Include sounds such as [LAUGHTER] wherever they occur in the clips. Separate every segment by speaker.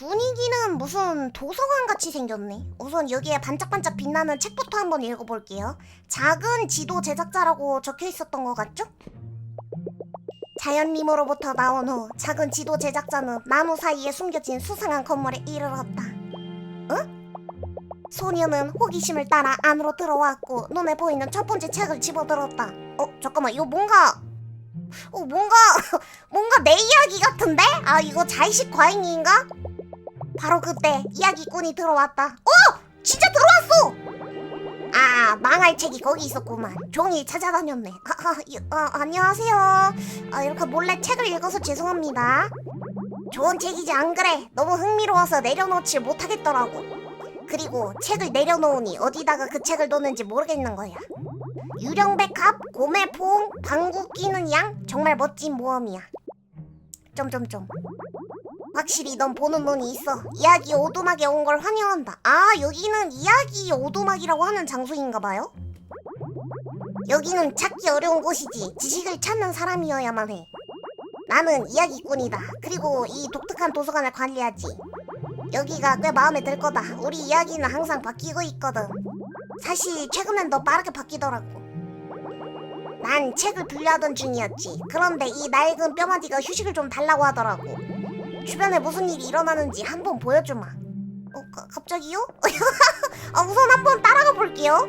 Speaker 1: 분위기는 무슨 도서관 같이 생겼네. 우선 여기에 반짝반짝 빛나는 책부터 한번 읽어볼게요. 작은 지도 제작자라고 적혀 있었던 것 같죠? 자연님으로부터 나온 후 작은 지도 제작자는 나무 사이에 숨겨진 수상한 건물에 이르렀다. 응? 소녀는 호기심을 따라 안으로 들어왔고 눈에 보이는 첫 번째 책을 집어들었다. 어 잠깐만 이거 뭔가 어 뭔가 [LAUGHS] 뭔가 내 이야기 같은데? 아 이거 자의식 과잉인가? 바로 그때 이야기꾼이 들어왔다. 어! 진짜 들어왔어! 아 망할 책이 거기 있었구만. 종이 찾아다녔네. 아, 아, 이- 아, 안녕하세요. 아, 이렇게 몰래 책을 읽어서 죄송합니다. 좋은 책이지 안 그래? 너무 흥미로워서 내려놓지 못하겠더라고. 그리고 책을 내려놓으니 어디다가 그 책을 놓는지 모르겠는 거야. 유령 백합, 고매포, 방구 끼는 양 정말 멋진 모험이야. 점점점. 확실히 넌 보는 눈이 있어. 이야기 오두막에 온 걸 환영한다. 아 여기는 이야기 오두막이라고 하는 장소인가 봐요. 여기는 찾기 어려운 곳이지. 지식을 찾는 사람이어야만 해. 나는 이야기꾼이다. 그리고 이 독특한 도서관을 관리하지. 여기가 꽤 마음에 들 거다. 우리 이야기는 항상 바뀌고 있거든. 사실 최근엔 더 빠르게 바뀌더라고. 난 책을 분류하던 중이었지. 그런데 이 낡은 뼈마디가 휴식을 좀 달라고 하더라고. 주변에 무슨 일이 일어나는지 한번 보여주마. 어, 가, 갑자기요? [LAUGHS] 아, 우선 한번 따라가 볼게요.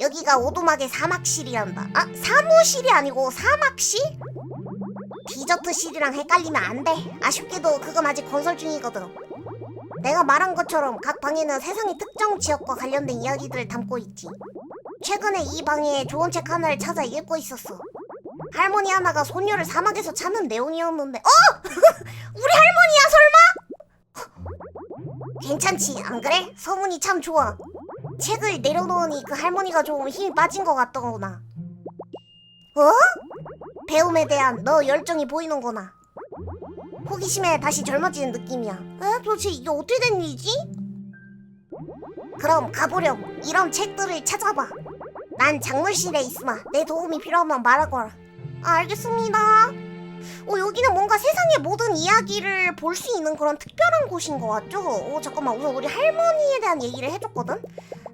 Speaker 1: 여기가 오두막의 사막실이란다. 아, 사무실이 아니고 사막실? 디저트실이랑 헷갈리면 안 돼. 아쉽게도 그건 아직 건설 중이거든. 내가 말한 것처럼 각 방에는 세상의 특정 지역과 관련된 이야기들을 담고 있지. 최근에 이 방에 좋은 책 하나를 찾아 읽고 있었어. 할머니 하나가 소녀를 사막에서 찾는 내용이었는데, 어! [LAUGHS] 우리 할머니야 설마? 괜찮지, 안 그래? 소문이 참 좋아. 책을 내려놓으니 그 할머니가 좀 힘이 빠진 것 같더구나. 어? 배움에 대한 너 열정이 보이는구나. 호기심에 다시 젊어지는 느낌이야. 에? 도대체 이게 어떻게 된 일이지? 그럼 가보렴. 이런 책들을 찾아봐. 난 작물실에 있으마. 내 도움이 필요하면 말하거라. 아, 알겠습니다. 어, 여기는 뭔가 세상의 모든 이야기를 볼 수 있는 그런 특별한 곳인 것 같죠? 어, 잠깐만. 우선 우리 할머니에 대한 얘기를 해줬거든?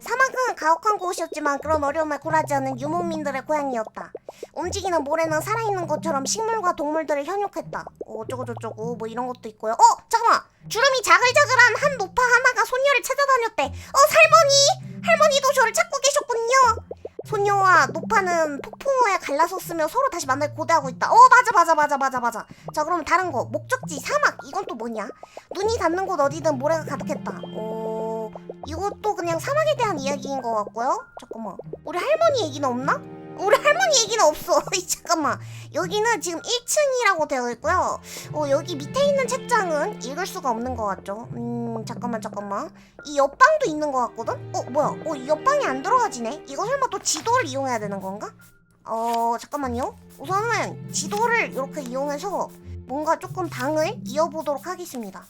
Speaker 1: 사막은 가혹한 곳이었지만 그런 어려움을 굴하지 않는 유목민들의 고향이었다. 움직이는 모래는 살아있는 것처럼 식물과 동물들을 현혹했다. 어, 어쩌고저쩌고 뭐 이런 것도 있고요. 어, 잠깐만. 주름이 자글자글한 한 노파 하나가 소녀를 찾아다녔대. 어, 할머니! 할머니도 저를 찾고 계셨군요. 소녀와 노파는 폭풍우에 갈라섰으며 서로 다시 만날 고대하고 있다. 어 맞아 맞아 맞아 맞아 맞아. 자 그러면 다른 거 목적지 사막 이건 또 뭐냐? 눈이 닿는 곳 어디든 모래가 가득했다. 어 이것도 그냥 사막에 대한 이야기인 것 같고요. 잠깐만 우리 할머니 얘기는 없나? 우리 할머니 얘기는 없어. [LAUGHS] 잠깐만 여기는 지금 1층이라고 되어 있고요. 어 여기 밑에 있는 책장은 읽을 수가 없는 것 같죠? 음 잠깐만 잠깐만 이 옆방도 있는 것 같거든? 어 뭐야? 어 이 옆방이 안 들어가지네? 이거 설마 또 지도를 이용해야 되는 건가? 어 잠깐만요. 우선은 지도를 이렇게 이용해서 뭔가 조금 방을 이어보도록 하겠습니다.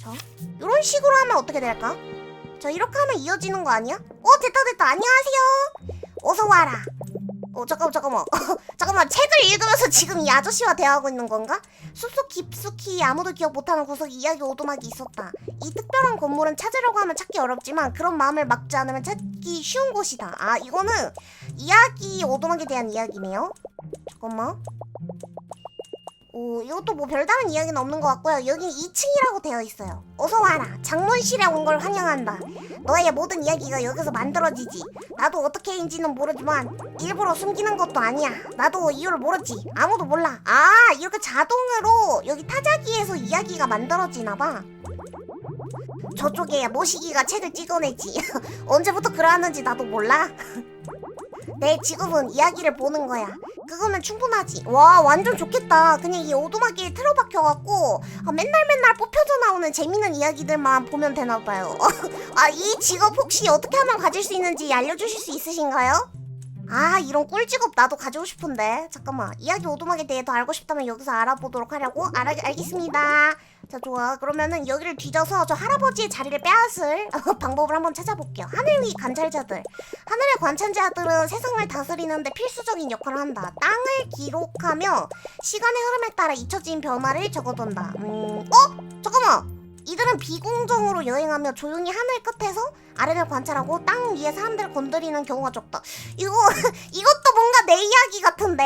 Speaker 1: 자, 이런 식으로 하면 어떻게 될까? 자 이렇게 하면 이어지는 거 아니야? 어 됐다 됐다 안녕하세요. 어서 와라. 어 잠깐만 잠깐만 [LAUGHS] 잠깐만 책을 읽으면서 지금 이 아저씨와 대화하고 있는 건가? 숲속 깊숙이 아무도 기억 못하는 구석에 이야기 오두막이 있었다. 이 특별한 건물은 찾으려고 하면 찾기 어렵지만 그런 마음을 막지 않으면 찾기 쉬운 곳이다. 아 이거는 이야기 오두막에 대한 이야기네요. 잠깐만. 오 이것도 뭐 별다른 이야기는 없는 것 같고요. 여기 2층이라고 되어 있어요. 어서 와라. 장문실에 온 걸 환영한다. 너의 모든 이야기가 여기서 만들어지지. 나도 어떻게 인지는 모르지만 일부러 숨기는 것도 아니야. 나도 이유를 모르지. 아무도 몰라. 아 이렇게 자동으로 여기 타자기에서 이야기가 만들어지나 봐. 저쪽에 모시기가 책을 찍어내지. [LAUGHS] 언제부터 그러는지 나도 몰라. [LAUGHS] 내 직업은 이야기를 보는 거야. 그거면 충분하지. 와 완전 좋겠다. 그냥 이 오두막에 틀어박혀갖고 아, 맨날 맨날 뽑혀져 나오는 재밌는 이야기들만 보면 되나 봐요. [LAUGHS] 아 이 직업 혹시 어떻게 하면 가질 수 있는지 알려주실 수 있으신가요? 아 이런 꿀직업 나도 가지고 싶은데 잠깐만 이야기 오두막에 대해 더 알고 싶다면 여기서 알아보도록 하려고 알아, 알겠습니다 자 좋아. 그러면은 여기를 뒤져서 저 할아버지의 자리를 빼앗을 [LAUGHS] 방법을 한번 찾아볼게요. 하늘 위 관찰자들. 하늘의 관찰자들은 세상을 다스리는데 필수적인 역할을 한다. 땅을 기록하며 시간의 흐름에 따라 잊혀진 변화를 적어둔다. 음... 어? 잠깐만. 이들은 비공정으로 여행하며 조용히 하늘 끝에서 아래를 관찰하고 땅 위에 사람들을 건드리는 경우가 적다. 이거 [LAUGHS] 이것도 뭔가 내 이야기 같은데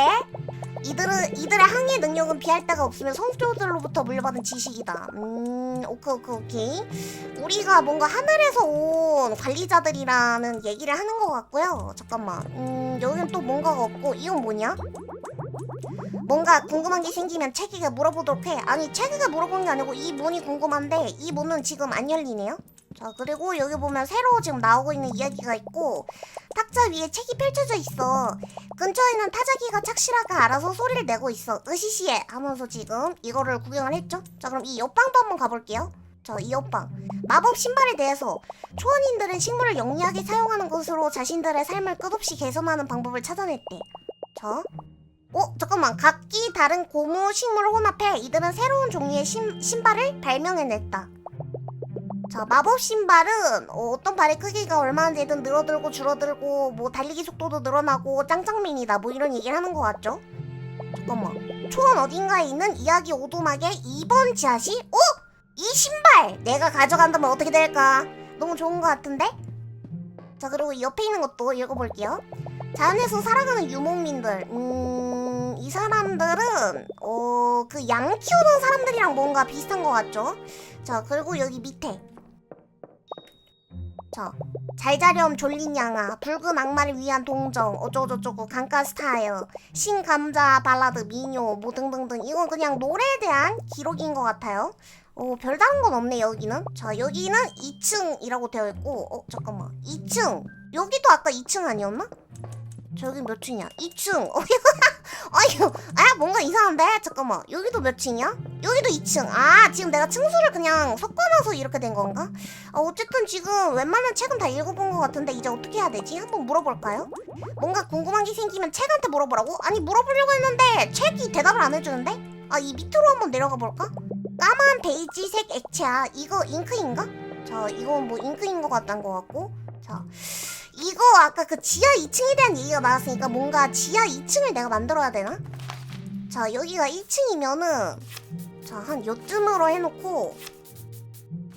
Speaker 1: 이들은 이들의 항해 능력은 비할 데가 없으며 선조들로부터 물려받은 지식이다. 음, 오케이 오케이 오케이. 우리가 뭔가 하늘에서 온 관리자들이라는 얘기를 하는 것 같고요. 잠깐만. 음, 여기는 또 뭔가가 없고 이건 뭐냐? 뭔가 궁금한 게 생기면 책에게 물어보도록 해. 아니 책에게 물어보는 게 아니고 이 문이 궁금한데 이 문은 지금 안 열리네요. 자 그리고 여기 보면 새로 지금 나오고 있는 이야기가 있고 탁자 위에 책이 펼쳐져 있어. 근처에는 타자기가 착실하게 알아서 소리를 내고 있어. 으시시해 하면서 지금 이거를 구경을 했죠. 자 그럼 이 옆방도 한번 가볼게요. 자이 옆방 마법 신발에 대해서 초원인들은 식물을 영리하게 사용하는 것으로 자신들의 삶을 끝없이 개선하는 방법을 찾아냈대. 자. 어 잠깐만 각기 다른 고무 식물을 혼합해 이들은 새로운 종류의 신, 신발을 발명해냈다. 자 마법 신발은 어, 어떤 발의 크기가 얼마나 되든 늘어들고 줄어들고 뭐 달리기 속도도 늘어나고 짱짱맨이다 뭐 이런 얘기를 하는 것 같죠? 잠깐만 초원 어딘가에 있는 이야기 오두막의 2번 지하실? 어? 이 신발 내가 가져간다면 어떻게 될까? 너무 좋은 것 같은데? 자 그리고 이 옆에 있는 것도 읽어볼게요 자연에서 살아가는 유목민들 음... 이 사람들은 어... 그 양 키우는 사람들이랑 뭔가 비슷한 것 같죠? 자 그리고 여기 밑에 자, 잘 자렴 졸린 양아, 붉은 악마를 위한 동정, 어쩌고저쩌고 강가 스타일, 신감자 발라드 미녀, 뭐 등등등 이건 그냥 노래에 대한 기록인 것 같아요. 어, 별다른 건 없네 여기는. 자, 여기는 2층이라고 되어 있고, 어 잠깐만, 2층. 여기도 아까 2층 아니었나? 저기 몇 층이야? 2층. 어, 아유, 아 뭔가 이상한데? 잠깐만, 여기도 몇 층이야? 여기도 2층. 아, 지금 내가 층수를 그냥 섞어놔서 이렇게 된 건가? 아, 어쨌든 지금 웬만한 책은 다 읽어본 것 같은데 이제 어떻게 해야 되지? 한번 물어볼까요? 뭔가 궁금한 게 생기면 책한테 물어보라고? 아니 물어보려고 했는데 책이 대답을 안 해주는데? 아, 이 밑으로 한번 내려가 볼까? 까만 베이지색 액체야. 이거 잉크인가? 자, 이건 뭐 잉크인 것 같단 것 같고. 자, 이거 아까 그 지하 2층에 대한 얘기가 나왔으니까 뭔가 지하 2층을 내가 만들어야 되나? 자, 여기가 1층이면은 자, 한 요쯤으로 해놓고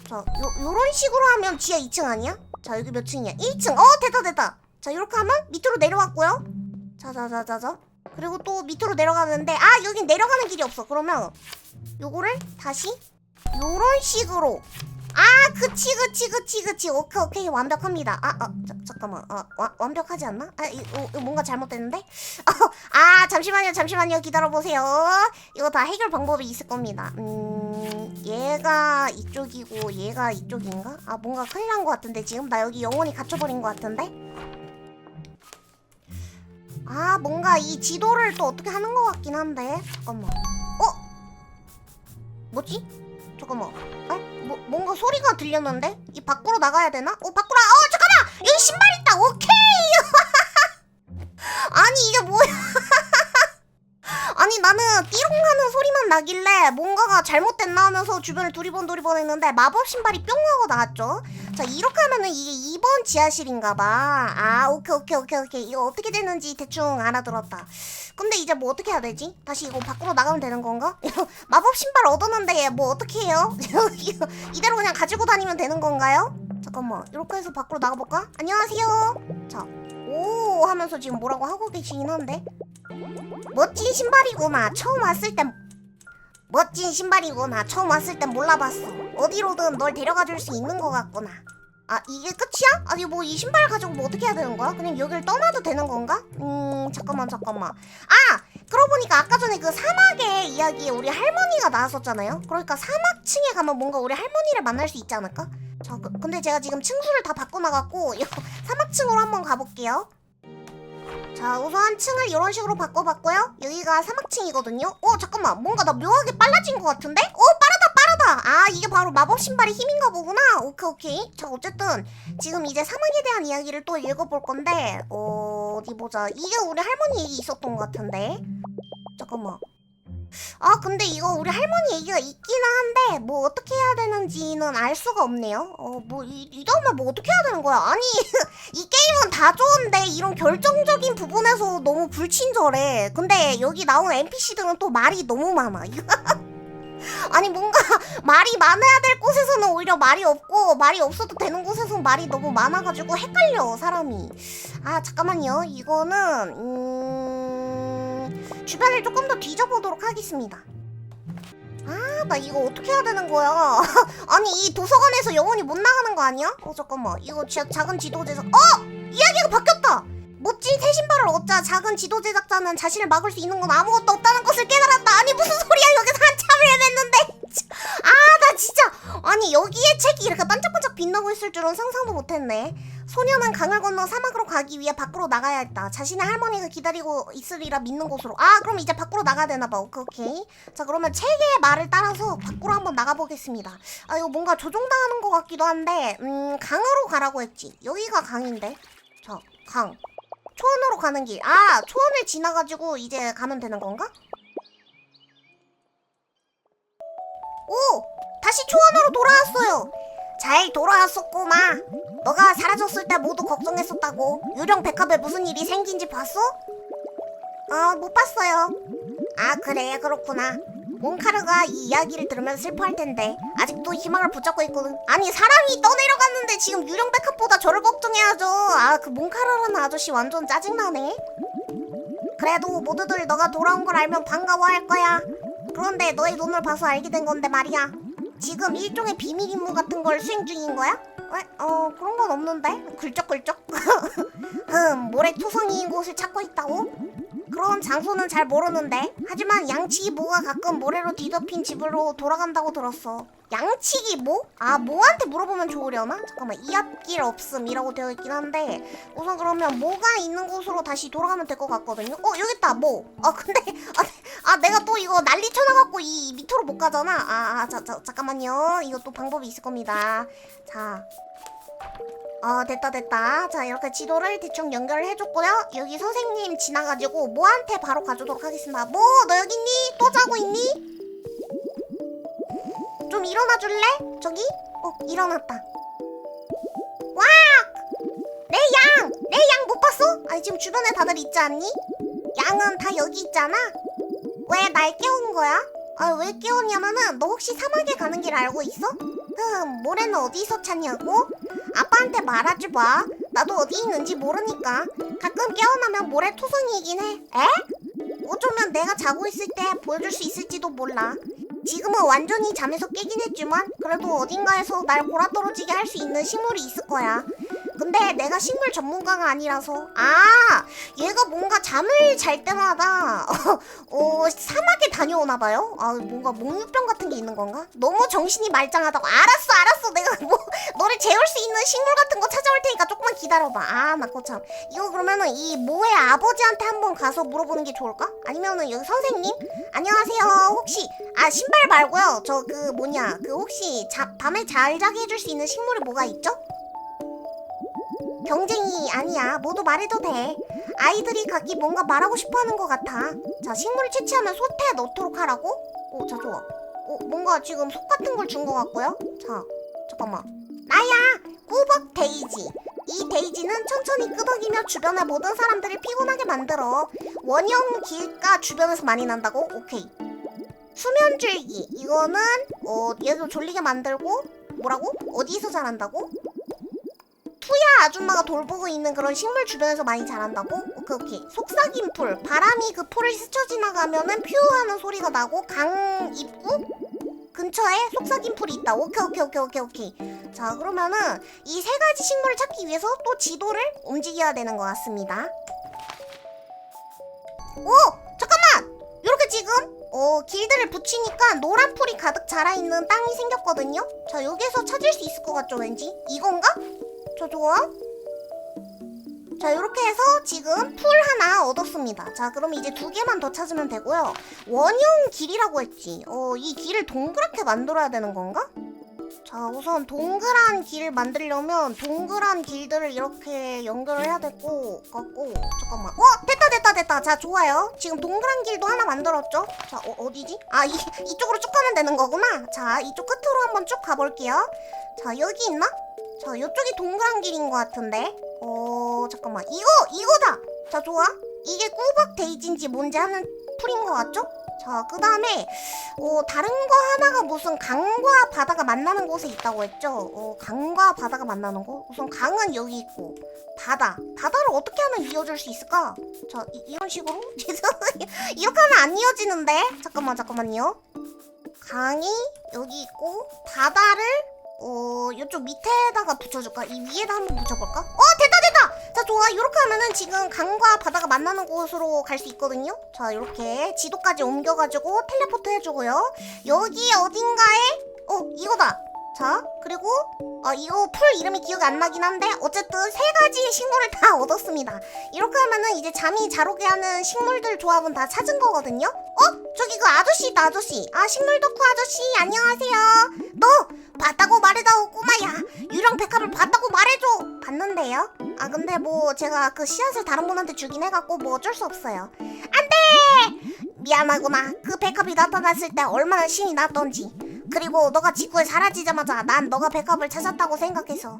Speaker 1: 자, 요, 요런 식으로 하면 지하 2층 아니야? 자, 여기 몇 층이야? 1층! 어, 됐다, 됐다! 자, 이렇게 하면 밑으로 내려왔고요. 자, 자, 자, 자, 자. 그리고 또 밑으로 내려가는데, 아, 여긴 내려가는 길이 없어. 그러면 요거를 다시 요런 식으로. 아, 그치, 그치, 그치, 그치. 오케이, 오케이. 완벽합니다. 아, 아, 자, 잠깐만. 아, 와, 완벽하지 않나? 아, 이, 어, 뭔가 잘못됐는데? [LAUGHS] 아, 잠시만요, 잠시만요. 기다려보세요. 이거 다 해결 방법이 있을 겁니다. 음, 얘가 이쪽이고 얘가 이쪽인가? 아, 뭔가 큰일 난 것 같은데 지금 나 여기 영원히 갇혀버린 것 같은데? 아, 뭔가 이 지도를 또 어떻게 하는 것 같긴 한데 잠깐만. 어? 뭐지? 잠깐만. 아, 뭐 뭔가 소리가 들렸는데? 이 밖으로 나가야 되나? 어, 밖으로. 어, 잠깐만. 여기 신발 있다. 오케이. 나는 띠롱 하는 소리만 나길래 뭔가가 잘못됐나 하면서 주변을 두리번 두리번 했는데 마법 신발이 뿅 하고 나왔죠. 자 이렇게 하면은 이게 2번 지하실인가봐. 아 오케이 오케이 오케이 오케이 이거 어떻게 되는지 대충 알아들었다. 근데 이제 뭐 어떻게 해야 되지? 다시 이거 밖으로 나가면 되는 건가? [LAUGHS] 마법 신발 얻었는데 뭐 어떻게 해요? [LAUGHS] 이대로 그냥 가지고 다니면 되는 건가요? 잠깐만 이렇게 해서 밖으로 나가볼까? 안녕하세요. 자. 오 하면서 지금 뭐라고 하고 계시긴 한데. 멋진 신발이구나. 처음 왔을 땐 멋진 신발이구나. 처음 왔을 땐 몰라봤어. 어디로든 널 데려가 줄 수 있는 것 같구나. 아 이게 끝이야? 아니 뭐 이 신발 가지고 뭐 어떻게 해야 되는 거야? 그냥 여기를 떠나도 되는 건가? 음 잠깐만 잠깐만. 아 그러고 보니까 아까 전에 그 사막의 이야기에 우리 할머니가 나왔었잖아요 그러니까 사막층에 가면 뭔가 우리 할머니를 만날 수 있지 않을까? 자, 그, 근데 제가 지금 층수를 다 이거 [LAUGHS] 사막층으로 한번 가볼게요. 자, 우선 층을 이런 식으로 바꿔봤고요. 여기가 사막층이거든요. 어, 잠깐만. 뭔가 나 묘하게 빨라진 것 같은데? 어, 빠르다, 빠르다. 아, 이게 바로 마법 신발의 힘인가 보구나. 오케이, 오케이. 자, 어쨌든 지금 이제 사막에 대한 이야기를 또 읽어볼 건데 어, 어디 보자. 이게 우리 할머니 얘기 있었던 것 같은데. 잠깐만. 아 근데 이거 우리 할머니 얘기가 있기는 한데 뭐 어떻게 해야 되는지는 알 수가 없네요. 어뭐 이러면 뭐 어떻게 해야 되는 거야? 아니 [LAUGHS] 이 게임은 다 좋은데 이런 결정적인 부분에서 너무 불친절해. 근데 여기 나온 NPC들은 또 말이 너무 많아. [LAUGHS] 아니 뭔가 [LAUGHS] 말이 많아야 될 곳에서는 오히려 말이 없고 말이 없어도 되는 곳에서는 말이 너무 많아가지고 헷갈려 사람이. 아 잠깐만요. 이거는 음... 주변을 조금 더 뒤져보도록 하겠습니다. 아, 나 이거 어떻게 해야 되는 거야? [LAUGHS] 아니, 이 도서관에서 영원히 못 나가는 거 아니야? 어, 잠깐만. 이거 자, 작은 지도 제작. 어! 이야기가 바뀌었다! 멋진 새 신발을 얻자 작은 지도 제작자는 자신을 막을 수 있는 건 아무것도 없다는 것을 깨달았다. 아니, 무슨 소리야. 여기서 한참을 헤맸는데. [LAUGHS] 아, 나 진짜. 아니, 여기에 책이 이렇게 반짝반짝 빛나고 있을 줄은 상상도 못 했네. 소녀는 강을 건너 사막으로 가기 위해 밖으로 나가야 했다. 자신의 할머니가 기다리고 있으리라 믿는 곳으로. 아, 그럼 이제 밖으로 나가야 되나 봐. 오케이, 오케이. 자, 그러면 책의 말을 따라서 밖으로 한번 나가보겠습니다. 아, 이거 뭔가 조종당하는 것 같기도 한데, 음, 강으로 가라고 했지. 여기가 강인데. 자, 강. 초원으로 가는 길. 아, 초원을 지나가지고 이제 가면 되는 건가? 오! 다시 초원으로 돌아왔어요. 잘 돌아왔었구마. 너가 사라졌을 때 모두 걱정했었다고. 유령 백합에 무슨 일이 생긴지 봤어? 어, 못 봤어요. 아, 그래, 그렇구나. 몬카르가 이 이야기를 들으면 슬퍼할 텐데 아직도 희망을 붙잡고 있거든. 아니 사람이 떠내려갔는데 지금 유령 백합보다 저를 걱정해야죠. 아, 그 몬카르라는 아저씨 완전 짜증나네. 그래도 모두들 너가 돌아온 걸 알면 반가워할 거야. 그런데 너의 눈을 봐서 알게 된 건데 말이야. 지금 일종의 비밀 임무 같은 걸 수행 중인 거야? 왜? 어 그런 건 없는데 글쩍글쩍 [LAUGHS] 흠 모래 투성이인 곳을 찾고 있다고? 그런 장소는 잘 모르는데. 하지만 양치기 모가 가끔 모래로 뒤덮인 집으로 돌아간다고 들었어. 양치기 모? 아 모한테 물어보면 좋으려나? 잠깐만 이 앞길 없음 이라고 되어 있긴 한데. 우선 그러면 모가 있는 곳으로 다시 돌아가면 될 것 같거든요. 어 여기 있다 모 아 근데 [LAUGHS] 아, 아 내가 또 이거 난리 쳐놔갖고 이 밑으로 못 가잖아. 아, 아 자, 자, 잠깐만요. 또 방법이 있을 겁니다. 자 어 됐다 됐다 자 이렇게 지도를 대충 연결을 해줬고요 여기 선생님 지나가지고 모한테 바로 가주도록 하겠습니다 모 너 여기 있니? 또 자고 있니? 좀 일어나 줄래? 저기? 어 일어났다 와! 내 양! 내 양 못 봤어? 아니 지금 주변에 다들 있지 않니? 양은 다 여기 있잖아 왜 날 깨운 거야? 아 왜 깨웠냐면은 너 혹시 사막에 가는 길 알고 있어? 흠 모래는 어디서 찾냐고? 아빠한테 말하지 마. 나도 어디 있는지 모르니까. 가끔 깨어나면 모래 투성이긴 해. 에? 어쩌면 내가 자고 있을 때 보여줄 수 있을지도 몰라. 지금은 완전히 잠에서 깨긴 했지만 그래도 어딘가에서 날 골아떨어지게 할 수 있는 식물이 있을 거야. 근데 내가 식물 전문가가 아니라서 아 얘가 뭔가 잠을 잘 때마다 [LAUGHS] 어 사막에 다녀오나 봐요. 아 뭔가 목류병 같은 게 있는 건가? 너무 정신이 말짱하다고. 알았어 알았어 내가 뭐 너를 재울 수 있는 식물 같은 거 찾아올 테니까 조금만 기다려봐. 아나 거참 이거 그러면은 이 모의 아버지한테 한번 가서 물어보는 게 좋을까? 아니면은 여기 선생님 안녕하세요 혹시 아 신발 말고요 저 그 뭐냐 그 혹시 자, 밤에 잘 자게 해줄 수 있는 식물이 뭐가 있죠? 경쟁이 아니야. 모두 말해도 돼. 아이들이 각기 뭔가 말하고 싶어 하는 것 같아. 자, 식물을 채취하면 솥에 넣도록 하라고? 오, 자, 좋아. 어, 뭔가 지금 속 같은 걸 준 것 같고요. 자, 잠깐만. 나야! 꾸벅 데이지. 이 데이지는 천천히 끄덕이며 주변의 모든 사람들을 피곤하게 만들어. 원형 길가 주변에서 많이 난다고? 오케이. 수면줄기. 이거는, 어, 얘도 졸리게 만들고, 뭐라고? 어디서 자란다고? 투야 아줌마가 돌보고 있는 그런 식물 주변에서 많이 자란다고? 오케이 오케이 속삭임 풀 바람이 그 풀을 스쳐 지나가면은 퓨 하는 소리가 나고 강 입구 근처에 속삭임 풀이 있다. 오케이 오케이 오케이 오케이 오케이. 자 그러면은 이 세 가지 식물을 찾기 위해서 또 지도를 움직여야 되는 것 같습니다. 오! 잠깐만! 이렇게 지금? 어 길들을 붙이니까 노란 풀이 가득 자라있는 땅이 생겼거든요? 자 여기서 찾을 수 있을 것 같죠 왠지? 이건가? 저 좋아? 자 이렇게 해서 지금 풀 하나 얻었습니다 자 그럼 이제 두 개만 더 찾으면 되고요 원형 길이라고 했지 어 이 길을 동그랗게 만들어야 되는 건가? 자, 우선 동그란 길 만들려면 동그란 길들을 이렇게 연결을 해야 될 것 같고 잠깐만. 어, 됐다 됐다 됐다. 자, 좋아요. 지금 동그란 길도 하나 만들었죠? 자, 어, 어디지? 아, 이, [LAUGHS] 이쪽으로 쭉 가면 되는 거구나. 자, 이쪽 끝으로 한번 쭉 가볼게요. 자, 여기 있나? 자, 이쪽이 동그란 길인 것 같은데. 어, 잠깐만. 이거 이거다. 자, 좋아. 이게 꼬박 데이지인지 뭔지 하는 풀인 것 같죠? 자, 그 다음에, 어, 다른 거 하나가 무슨 강과 바다가 만나는 곳에 있다고 했죠? 어, 강과 바다가 만나는 곳? 우선 강은 여기 있고, 바다. 바다를 어떻게 하면 이어줄 수 있을까? 자, 이, 런 식으로? [LAUGHS] 이렇게 하면 안 이어지는데? 잠깐만, 잠깐만요. 강이 여기 있고, 바다를, 어, 이쪽 밑에다가 붙여줄까? 이 위에다 한번 붙여볼까? 어, 됐다, 됐다! 자, 좋아. 이렇게 하면은 지금 강과 바다가 만나는 곳으로 갈 수 있거든요? 자, 이렇게 지도까지 옮겨가지고 텔레포트 해주고요. 여기 어딘가에, 어, 이거다. 자, 그리고, 어, 이거 풀 이름이 기억이 안 나긴 한데, 어쨌든 세 가지의 식물을 다 [LAUGHS] 얻었습니다. 이렇게 하면은 이제 잠이 잘 오게 하는 식물들 조합은 다 찾은 거거든요? 어? 저기 그 아저씨 있다, 아저씨. 아, 식물 덕후 아저씨, 안녕하세요. 너, 봤다고 말해다오, 꼬마야. 유령 백합을 봤다고 말해줘. 봤는데요? 아, 근데 뭐, 제가 그 씨앗을 다른 분한테 주긴 해갖고 뭐 어쩔 수 없어요. 안 돼! 미안하구나. 그 백합이 나타났을 때 얼마나 신이 났던지. 그리고 너가 지구에 사라지자마자 난 너가 백합을 찾았다고 생각해서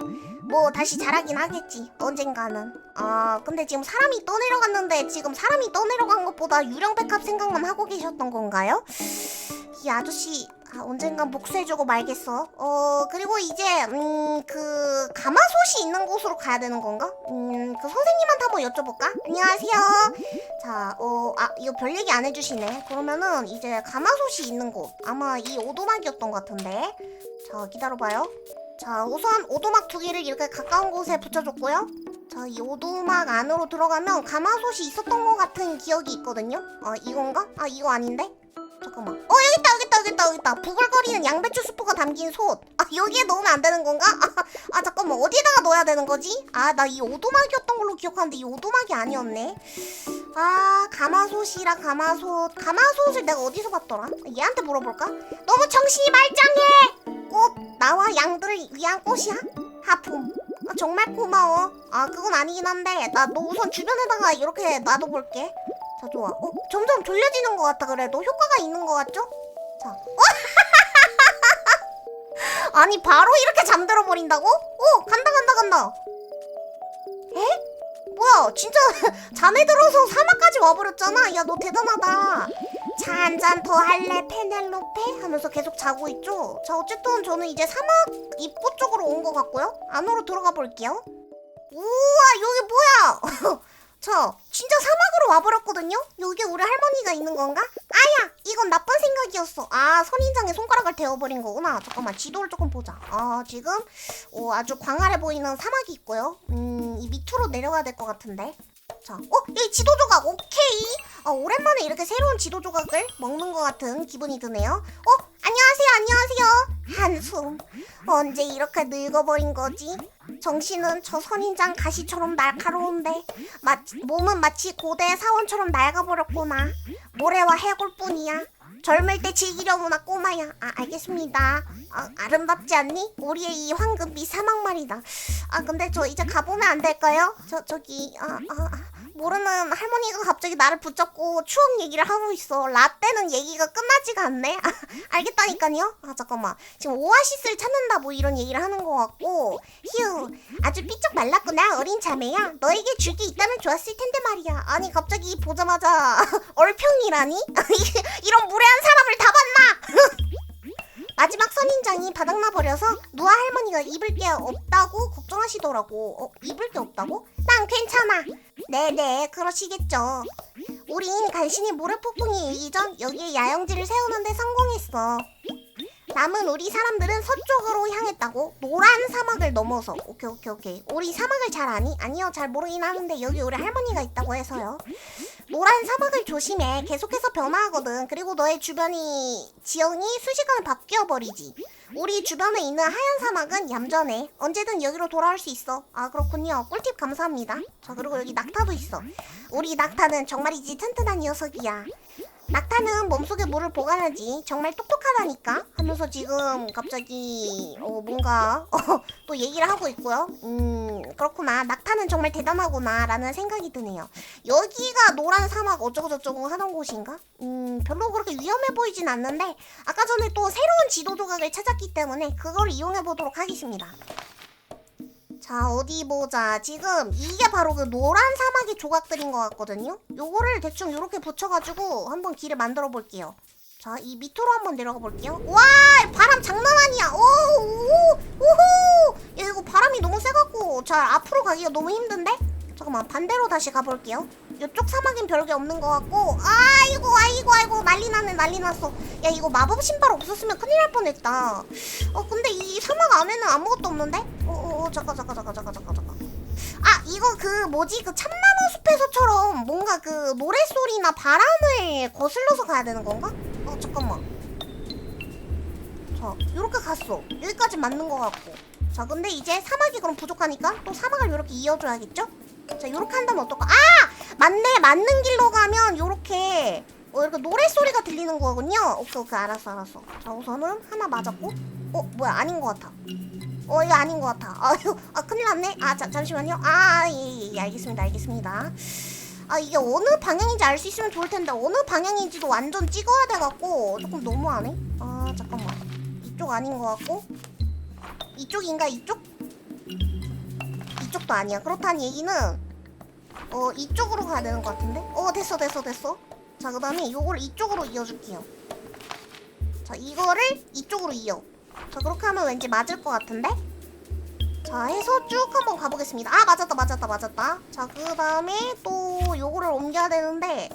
Speaker 1: 뭐 다시 자라긴 하겠지 언젠가는 아 근데 지금 사람이 떠내려갔는데 지금 사람이 떠내려간 것보다 유령 백합 생각만 하고 계셨던 건가요? 이 아저씨 아, 언젠간 복수해주고 말겠어 어 그리고 이제 음 그 가마솥이 있는 곳으로 가야 되는 건가? 음그 선생님한테 한번 여쭤볼까? 안녕하세요 자, 어, 아, 이거 별 얘기 안 해주시네. 그러면은 이제 가마솥이 있는 곳. 아마 이 오도막이었던 것 같은데. 자, 기다려봐요. 자, 우선 오도막 두 개를 이렇게 가까운 곳에 붙여줬고요. 자, 이 오도막 안으로 들어가면 가마솥이 있었던 것 같은 기억이 있거든요. 아, 이건가? 아, 이거 아닌데? 잠깐만. 여기 있다, 여기 있다. 부글거리는 양배추 스프가 담긴 솥. 아, 여기에 넣으면 안 되는 건가? 아, [LAUGHS] 아 잠깐만. 어디에다가 넣어야 되는 거지? 아, 나 이 오도막이었던 걸로 기억하는데 이 오도막이 아니었네. 아 가마솥이라 가마솥 가마솥을 내가 어디서 봤더라? 얘한테 물어볼까? 너무 정신이 말짱해 꽃 나와 양들을 위한 꽃이야? 하품 아, 정말 고마워 아 그건 아니긴 한데 나 너 우선 주변에다가 이렇게 놔둬볼게 자 좋아 어 점점 졸려지는 것 같다 그래도 효과가 있는 것 같죠? 자. 어? [LAUGHS] 아니 바로 이렇게 잠들어 버린다고? 오 간다 간다 간다. 에? 뭐야 진짜 [LAUGHS] 잠에 들어서 사막까지 와버렸잖아. 야 너 대단하다. 차한잔 더 할래? 페넬로페? 하면서 계속 자고 있죠? 자 어쨌든 저는 이제 사막 입구 쪽으로 온 것 같고요. 안으로 들어가 볼게요. 우와 여기 뭐야 [LAUGHS] 저 진짜 사막으로 와버렸거든요? 여기 우리 할머니가 있는 건가? 아야 이건 나쁜 생각이었어. 아 선인장에 손가락을 대어버린 거구나. 잠깐만 지도를 조금 보자. 아 지금 어, 아주 광활해 보이는 사막이 있고요. 음, 이 밑으로 내려가야 될 것 같은데 자, 어, 여기 지도 조각, 오케이. 어, 오랜만에 이렇게 새로운 지도 조각을 먹는 것 같은 기분이 드네요. 어, 안녕하세요, 안녕하세요. 한숨. 언제 이렇게 늙어버린 거지? 정신은 저 선인장 가시처럼 날카로운데, 마, 몸은 마치 고대 사원처럼 낡아버렸구나. 모래와 해골뿐이야. 젊을 때 즐기려구나 꼬마야. 아 알겠습니다. 아, 아름답지 않니? 우리의 이 황금빛 사막 말이다. 아 근데 저 이제 가보면 안 될까요? 저 저기 아, 아, 아, 모르는 할머니가 갑자기 나를 붙잡고 추억 얘기를 하고 있어. 라떼는 얘기가 끝나지가 않네. 아, 알겠다니까요. 아 잠깐만 지금 오아시스를 찾는다 뭐 이런 얘기를 하는 것 같고 휴 아주 삐쩍 말랐구나 어린 자매야. 너에게 죽이 있다면 좋았을 텐데 말이야. 아니 갑자기 보자마자 [LAUGHS] 얼평이라니? [LAUGHS] 이런 무례한 사람을 다 봤나? [LAUGHS] 마지막 선인장이 바닥나 버려서 누아 할머니가 입을 게 없다고 걱정하시더라고. 어, 입을 게 없다고? 난 괜찮아. 네네, 그러시겠죠. 우린 간신히 모래폭풍이 일기 전 여기에 야영지를 세우는데 성공했어. 남은 우리 사람들은 서쪽으로 향했다고? 노란 사막을 넘어서. 오케이, 오케이, 오케이. 우리 사막을 잘 아니? 아니요, 잘 모르긴 하는데 여기 우리 할머니가 있다고 해서요. 노란 사막을 조심해. 계속해서 변화하거든. 그리고 너의 주변이 지형이 순식간에 바뀌어 버리지. 우리 주변에 있는 하얀 사막은 얌전해. 언제든 여기로 돌아올 수 있어. 아 그렇군요. 꿀팁 감사합니다. 자 그리고 여기 낙타도 있어. 우리 낙타는 정말이지 튼튼한 녀석이야. 낙타는 몸속에 물을 보관하지 정말 똑똑하다니까 하면서 지금 갑자기 어 뭔가 [LAUGHS] 어, 또 얘기를 하고 있고요. 음 그렇구나 낙타는 정말 대단하구나 라는 생각이 드네요. 여기가 노란 사막 어쩌고 저쩌고 하던 곳인가? 음 별로 그렇게 위험해 보이진 않는데 아까 전에 또 새로운 지도 조각을 찾았기 때문에 그걸 이용해 보도록 하겠습니다. 자 어디 보자. 지금 이게 바로 그 노란 사막의 조각들인 것 같거든요? 요거를 대충 요렇게 붙여가지고 한번 길을 만들어 볼게요. 자 이 밑으로 한번 내려가 볼게요. 와 바람 장난 아니야. 오오 오호. 야 이거 바람이 너무 세갖고. 잘 앞으로 가기가 너무 힘든데? 잠깐만 반대로 다시 가볼게요. 이쪽 사막엔 별게 없는 것 같고. 아이고 아이고 아이고. 난리 났네 난리 났어. 야 이거 마법 신발 없었으면 큰일 날 뻔했다. 어 근데 이 사막 안에는 아무것도 없는데? 잠깐 잠깐 잠깐 잠깐 잠깐 잠깐. 아 이거 그 뭐지? 그 참나무 숲에서처럼 뭔가 그 노랫소리나 바람을 거슬러서 가야 되는 건가? 어 잠깐만. 자 요렇게 갔어. 여기까지 맞는 것 같고. 자 근데 이제 사막이 그럼 부족하니까 또 사막을 요렇게 이어줘야겠죠? 자 요렇게 한다면 어떨까? 아! 맞네! 맞는 길로 가면 요렇게 어, 이렇게 노랫소리가 들리는 거군요. 오케이 오케이. 알았어 알았어. 자 우선은 하나 맞았고. 어 뭐야. 아닌 것 같아 어 이거 아닌 것 같아. 아유 아 큰일 났네. 아 자, 잠시만요. 아예예 예, 예, 알겠습니다 알겠습니다. 아 이게 어느 방향인지 알 수 있으면 좋을 텐데 어느 방향인지도 완전 찍어야 돼갖고 조금 너무하네. 아 잠깐만. 이쪽 아닌 것 같고. 이쪽인가 이쪽? 이쪽도 아니야. 그렇다는 얘기는 어 이쪽으로 가야 되는 것 같은데? 어 됐어 됐어 됐어. 자 그 다음에 요걸 이쪽으로 이어줄게요. 자 이거를 이쪽으로 이어 자 그렇게 하면 왠지 맞을 것 같은데? 자 해서 쭉 한번 가보겠습니다. 아 맞았다 맞았다 맞았다. 자 그 다음에 또 요거를 옮겨야 되는데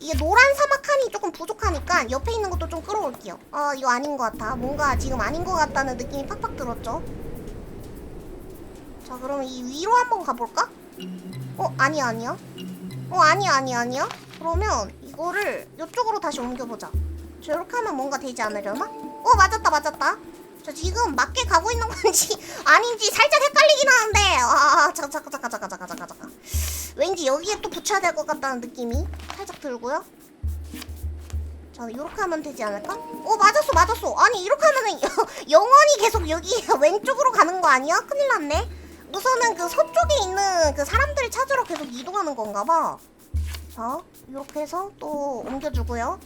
Speaker 1: 이게 노란 사막 칸이 조금 부족하니까 옆에 있는 것도 좀 끌어올게요. 아 이거 아닌 것 같아. 뭔가 지금 아닌 것 같다는 느낌이 팍팍 들었죠? 자 그럼 이 위로 한번 가볼까? 어 아니야 아니야? 어 아니야 아니야 아니야? 그러면 이거를 이쪽으로 다시 옮겨보자. 저 이렇게 하면 뭔가 되지 않으려나? 어 맞았다 맞았다 저 지금 맞게 가고 있는 건지 [LAUGHS] 아닌지 살짝 헷갈리긴 하는데 아 잠깐 잠깐 잠깐 잠깐 잠깐 잠깐 잠깐 왠지 여기에 또 붙여야 될 것 같다는 느낌이 살짝 들고요 자 이렇게 하면 되지 않을까? 어 맞았어 맞았어 아니 이렇게 하면은 [LAUGHS] 영원히 계속 여기 [LAUGHS] 왼쪽으로 가는 거 아니야? 큰일 났네 우선은 그 서쪽에 있는 그 사람들을 찾으러 계속 이동하는 건가 봐. 자, 이렇게 해서 또 옮겨주고요.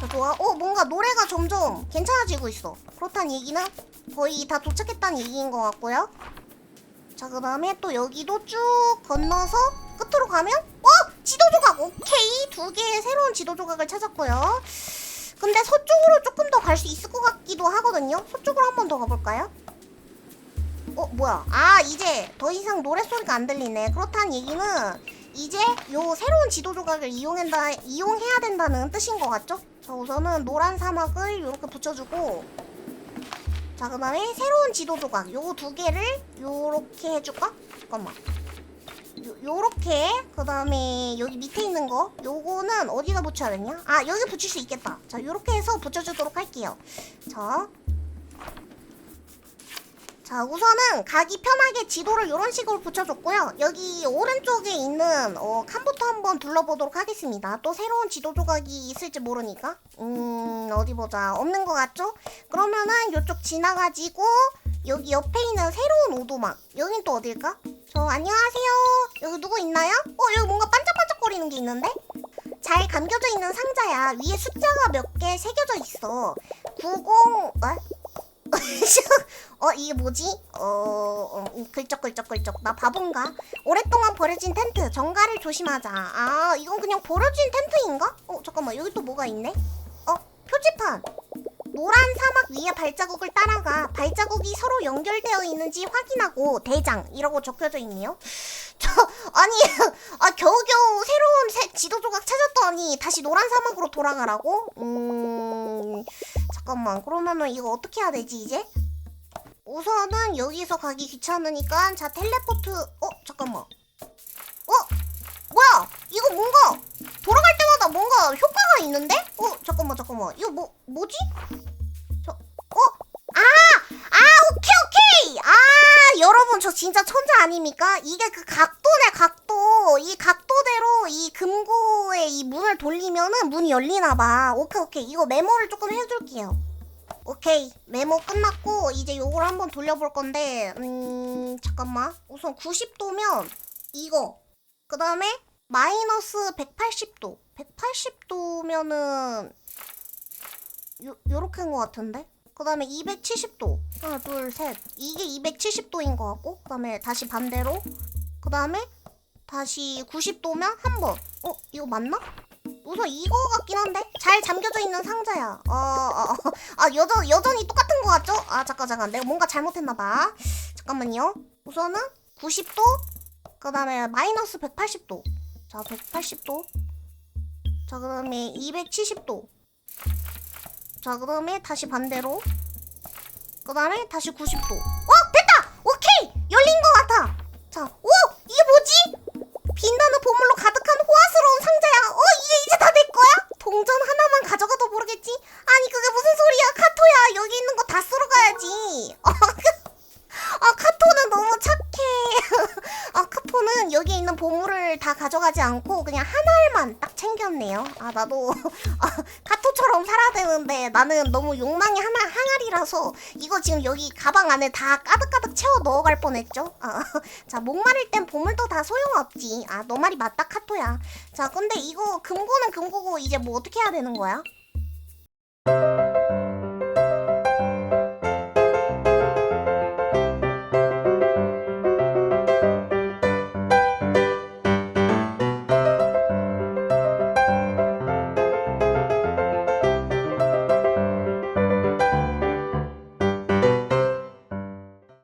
Speaker 1: 자, 좋아. 어, 뭔가 노래가 점점 괜찮아지고 있어. 그렇다는 얘기는 거의 다 도착했다는 얘기인 것 같고요. 자, 그 다음에 또 여기도 쭉 건너서 끝으로 가면, 어! 지도 조각! 오케이! 두 개의 새로운 지도 조각을 찾았고요. 근데 서쪽으로 조금 더 갈 수 있을 것 같기도 하거든요. 서쪽으로 한 번 더 가볼까요? 어 뭐야 아 이제 더 이상 노랫소리가 안 들리네 그렇다는 얘기는 이제 요 새로운 지도 조각을 이용한다, 이용해야 된다는 뜻인 것 같죠? 자 우선은 노란 사막을 이렇게 붙여주고 자 그 다음에 새로운 지도 조각. 요거 두 개를 요렇게 해줄까? 잠깐만. 요, 요렇게 그 다음에 여기 밑에 있는 거. 요거는 어디다 붙여야 되냐? 아 여기 붙일 수 있겠다. 자 요렇게 해서 붙여주도록 할게요. 자 자 우선은 가기 편하게 지도를 이런 식으로 붙여줬고요 여기 오른쪽에 있는 어, 칸부터 한번 둘러보도록 하겠습니다 또 새로운 지도 조각이 있을지 모르니까 음 어디 보자 없는 것 같죠? 그러면은 이쪽 지나가지고 여기 옆에 있는 새로운 오두막 여긴 또 어딜까? 저 안녕하세요 여기 누구 있나요? 어 여기 뭔가 반짝반짝거리는 게 있는데? 잘 감겨져 있는 상자야 위에 숫자가 몇 개 새겨져 있어 90... 어? [LAUGHS] 어 이게 뭐지? 어, 어 음, 글쩍글쩍글쩍 나 바본가? 오랫동안 버려진 텐트 정가를 조심하자 아 이건 그냥 버려진 텐트인가? 어 잠깐만 여기 또 뭐가 있네? 어 표지판 노란 사막 위에 발자국을 따라가 발자국이 서로 연결되어 있는지 확인하고 대장 이라고 적혀져 있네요. 저 아니 아 겨우겨우 새로운 새, 지도 조각 찾았더니 다시 노란 사막으로 돌아가라고? 음 잠깐만. 그러면은 이거 어떻게 해야 되지 이제? 우선은 여기서 가기 귀찮으니까 자 텔레포트 어 잠깐만. 어? 뭐야? 이거 뭔가 뭔가 효과가 있는데? 어 잠깐만 잠깐만. 이거 뭐 뭐지? 저 어 아 아 오케이 오케이! 아 여러분 저 진짜 천재 아닙니까? 이게 그 각도네 각도. 이 각도대로 이 금고의 이 문을 돌리면은 문이 열리나 봐. 오케이 오케이. 이거 메모를 조금 해둘게요. 오케이. 메모 끝났고 이제 요걸 한번 돌려볼 건데 음 잠깐만. 우선 90도면 이거. 그 다음에 마이너스 180도 180도면은 요 요렇게인 것 같은데 그 다음에 270도 하나 둘 셋 이게 270도인 것 같고 그 다음에 다시 반대로 그 다음에 다시 90도면 한 번. 어, 이거 맞나? 우선 이거 같긴 한데 잘 잠겨져 있는 상자야. 어, 어, 어. 아 여전 여전히 똑같은 거 같죠? 아 잠깐 잠깐 내가 뭔가 잘못했나 봐. 잠깐만요. 우선은 90도, 그 다음에 마이너스 180도. 자 180도. 자 그 다음에 270도. 자 그 다음에 다시 반대로. 그 다음에 다시 90도. 어 됐다. 오케이 열린 것 같아. 자, 오! 이게 뭐지? 빛나는 보물로 가득한 호화스러운 상자야. 어, 이게 이제 다 내 거야? 동전 하나만 가져가도 모르겠지? 아니, 그게 무슨 소리야? 카토야, 여기 있는 거 다 쓸어 가야지. [LAUGHS] 아, 카토는 너무 착해. [LAUGHS] 아, 카토는 여기 있는 보물을 다 가져가지 않고 그냥 하나만 딱 챙겼네요. 아, 나도 [LAUGHS] 아, 카토처럼 살아야 되는데 나는 너무 욕망이 하나 항아리라서 이거 지금 여기 가방 안에 다 가득가득 채워 넣어갈 뻔했죠. 아, [LAUGHS] 자, 목마를 땐 보물도 다 소용없지. 아, 너 말이 맞다, 카토야. 자, 근데 이거 금고는 금고고 이제 뭐 어떻게 해야 되는 거야?